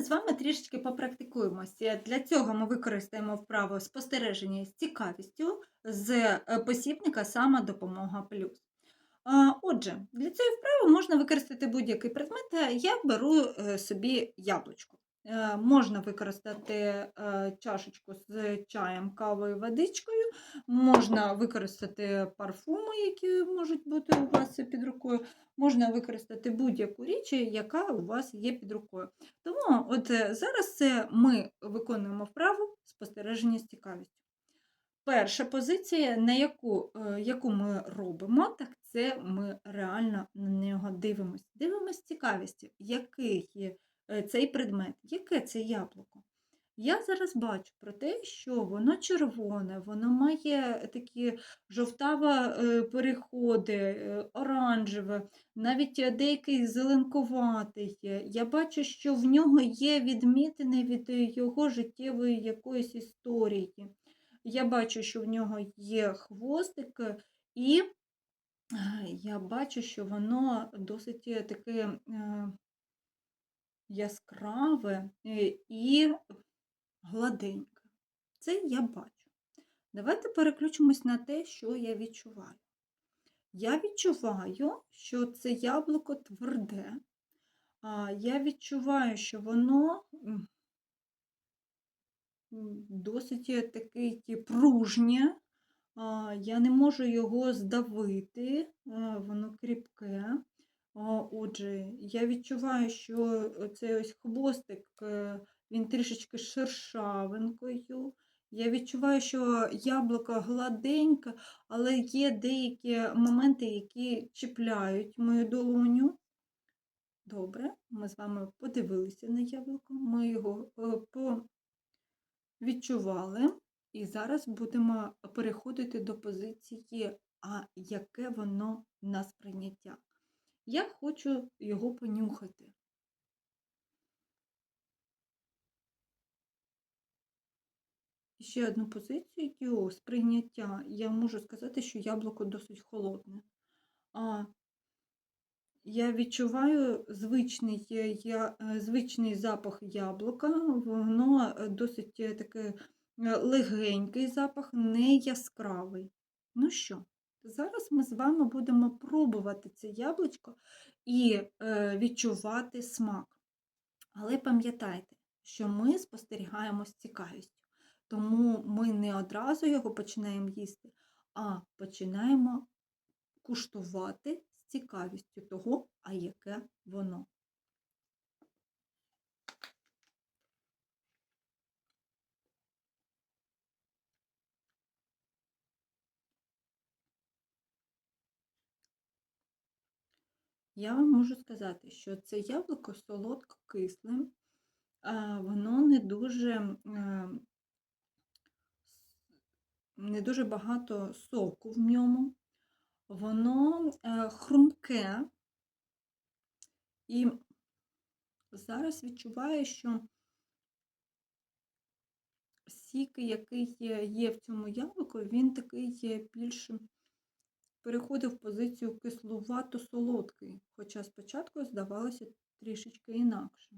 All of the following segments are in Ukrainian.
З вами трішечки попрактикуємося. Для цього ми використаємо вправу спостереження з цікавістю з е, посібника самодопомога плюс. Отже, для цієї вправи можна використати будь-який предмет. Я беру е, собі яблучко. Е, Можна використати е, чашечку з чаєм, кавою, водичкою, можна використати парфуми, які можуть бути у вас під рукою, можна використати будь-яку річ, яка у вас є під рукою. Тому от зараз це ми виконуємо вправу спостереження з цікавістю. Перша позиція, на яку, яку ми робимо, так це ми реально на нього дивимося. Дивимося цікавістю, який є е, цей предмет, яке це яблуко. Я зараз бачу про те, що воно червоне, воно має такі жовтаво е, переходи, е, оранжеве, навіть е, деякий зеленкуватий. Я бачу, що в нього є відмітини від його життєвої якоїсь історії. Я бачу, що в нього є хвостик, і я бачу, що воно досить таке яскраве і гладеньке. Це я бачу. Давайте переключимось на те, що я відчуваю. Я відчуваю, що це яблуко тверде. А я відчуваю, що воно досить таке пружнє. Я не можу його здавити, воно кріпке. Отже, я відчуваю, що цей ось хвостик, е, він трішечки шершавенькою. Я відчуваю, що яблуко гладеньке, але є деякі моменти, які чіпляють мою долоню. Добре, ми з вами подивилися на яблуко, ми його е, відчували. І зараз будемо переходити до позиції, а яке воно на сприйняття. Я хочу його понюхати. І Ще одну позицію сприйняття. Я можу сказати, що яблуко досить холодне. А я відчуваю звичний, я, е, звичний запах яблука, воно е, досить е, таке легенький запах, не яскравий. Ну що, зараз ми з вами будемо пробувати це яблучко і відчувати смак. Але пам'ятайте, що ми спостерігаємо з цікавістю. Тому ми не одразу його починаємо їсти, а починаємо куштувати з цікавістю того, а яке воно. Я вам можу сказати, що це яблуко солодко-кисле, воно не дуже, не дуже багато соку в ньому, воно е, хрумке. І зараз відчуваю, що сік, який є, в цьому яблуку, він такий є більш переходив в позицію кислувато-солодкий, хоча спочатку здавалося трішечки інакше.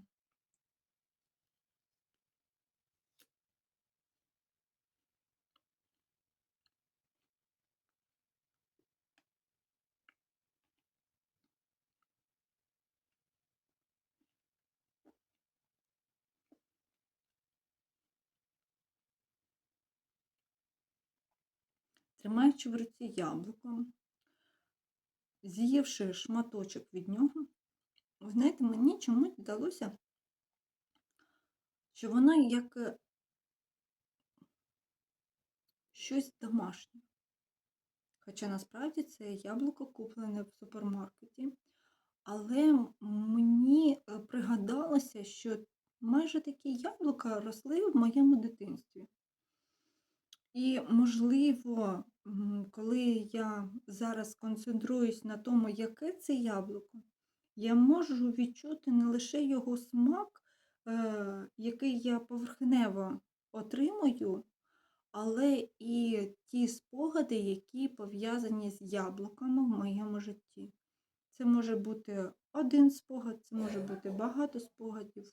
Тримаючи в руці яблуко, з'ївши шматочок від нього, знаєте, мені чомусь здалося, що воно як е, щось домашнє. Хоча насправді це яблуко куплене в супермаркеті. Але мені е, пригадалося, що майже такі яблука росли в моєму дитинстві. І, можливо, коли я зараз концентруюсь на тому, яке це яблуко, я можу відчути не лише його смак, е, який я поверхнево отримую, але і ті спогади, які пов'язані з яблуками в моєму житті. Це може бути один спогад, це може бути багато спогадів,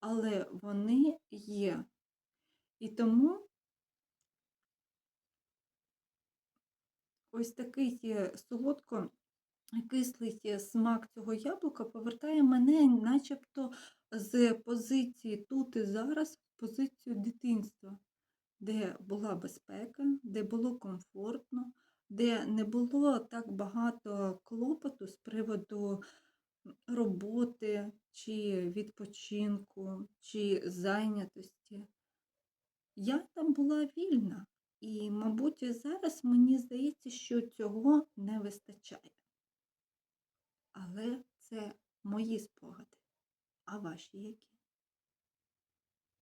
але вони є. І тому ось такий солодко кислий смак цього яблука повертає мене начебто з позиції тут і зараз в позицію дитинства, де була безпека, де було комфортно, де не було так багато клопоту з приводу роботи чи відпочинку, чи зайнятості. Я там була вільна, і, мабуть, зараз мені здається, що цього не вистачає. Але це мої спогади. А ваші які?